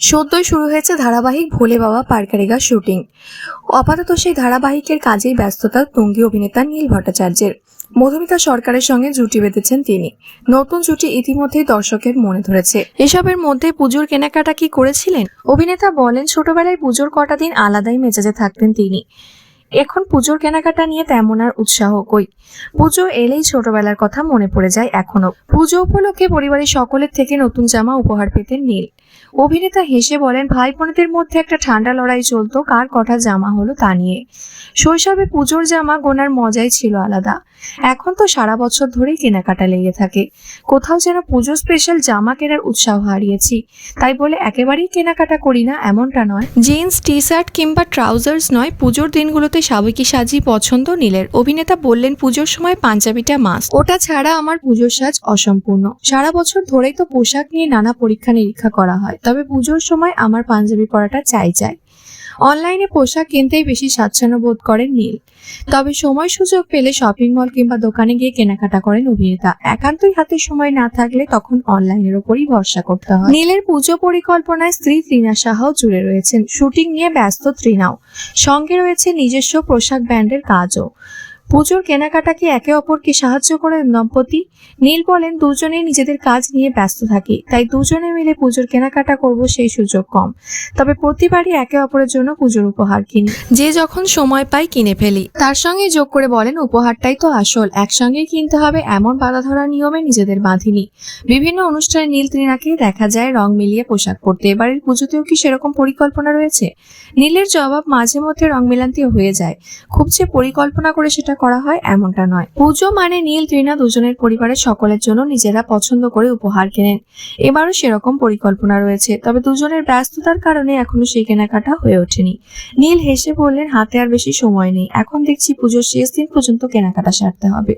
সদ্যই শুরু হয়েছে ধারাবাহিক ভোলে বাবা পারকারিগা শুটিং। আপাতত সেই ধারাবাহিকের কাজেই ব্যস্ততা তঙ্গী অভিনেতা নীল ভট্টাচার্যের। মধুমিতা সরকারের সঙ্গে জুটি বেঁধেছেন তিনি। নতুন জুটি ইতিমধ্যেই দর্শকের মনে ধরেছে। এসবের মধ্যে পুজোর কেনাকাটা কি করেছিলেন? অভিনেতা বলেন, ছোটবেলায় পুজোর কটা দিন আলাদাই মেজাজে থাকতেন তিনি। এখন পুজোর কেনাকাটা নিয়ে তেমন আর উৎসাহ কই? পুজো এলেই ছোটবেলার কথা মনে পড়ে যায় এখনও। পুজো উপলক্ষে পরিবারের সকলের থেকে নতুন জামা উপহার পেতেন নীল। অভিনেতা হেসে বলেন ভাই বোনেদের মধ্যে একটা ঠান্ডা লড়াই চলতো, কার কটা জামা হলো তা নিয়ে। শৈশবে পুজোর জামা গোনার মজাই ছিল আলাদা। এখন তো সারা বছর ধরেই কেনাকাটা লেগে থাকে। কোথাও যেন পুজো স্পেশাল জামা কেনার উৎসাহ হারিয়েছি। তাই বলে একেবারেই কেনাকাটা করি না, এমনটা নয়। জিন্স টি শার্ট কিংবা ট্রাউজার্স নয়, পুজোর দিনগুলোতে সাবেকি সাজি, পছন্দ নীলের। অভিনেতা বললেন, পুজোর সময় পাঞ্জাবিটা মাস্ট ওটা ছাড়া আমার পুজোর সাজ অসম্পূর্ণ। সারা বছর ধরেই তো পোশাক নিয়ে নানা পরীক্ষা নিরীক্ষা করা হয়। তবে পুজোর সময় আমার পাঞ্জাবি পরাটা চাই চাই। অনলাইনে পোশাক কিনতেই বেশি স্বাচ্ছন্দ্য বোধ করেন নীল। তবে সময় সুযোগ পেলে শপিং মল কিংবা দোকানে গিয়ে কেনাকাটা করেন অভিনেতা। একান্তই হাতে সময় না থাকলে তখন অনলাইনের ওপরই ভরসা করতে হয়। নীলের পুজো পরিকল্পনায় স্ত্রী ত্রিনা সাহাও জুড়ে রয়েছেন। শুটিং নিয়ে ব্যস্ত ত্রিনাও। সঙ্গে রয়েছে নিজস্ব পোশাক ব্র্যান্ডের কাজও। পুজোর কেনাকাটা কি একে অপরকে সাহায্য করে, দম্পতি? নীল বলেন, দুজনেই নিজেদের কাজ নিয়ে ব্যস্ত থাকি, তাই দুজনে মিলে পুজোর কেনাকাটা করব সেই সুযোগ কম। তবে প্রতিবারই একে অপরের জন্য পুজোর উপহার কিনি। যে যখন সময় পাই কিনে ফেলি। তার সঙ্গে যোগ করে বলেন, উপহারটাই তো আসল, একসঙ্গে কিনতে হবে এমন বাধা ধরা নিয়মে নিজেদের বাঁধিনি। বিভিন্ন অনুষ্ঠানে নীল ত্রিনাকে দেখা যায় রং মিলিয়ে পোশাক পরতে। এবারের পুজোতেও কি সেরকম পরিকল্পনা রয়েছে? নীলের জবাব মাঝে মধ্যে রং মিলান্তিও হয়ে যায়। খুব যে পরিকল্পনা করে সেটা করা হয় এমনটা নয়। পুজো মানে নীল, তৃণা দুজনের পরিবারের সকলের জন্য নিজেরা পছন্দ করে উপহার কেনেন। এবারও সেরকম পরিকল্পনা রয়েছে, তবে দুজনের ব্যস্ততার কারণে এখনও সেই কেনাকাটা হয়ে ওঠেনি। নীল হেসে বললেন, হাতে আর বেশি সময় নেই। এখন দেখছি পুজোর শেষ দিন পর্যন্ত কেনাকাটা সারতে হবে।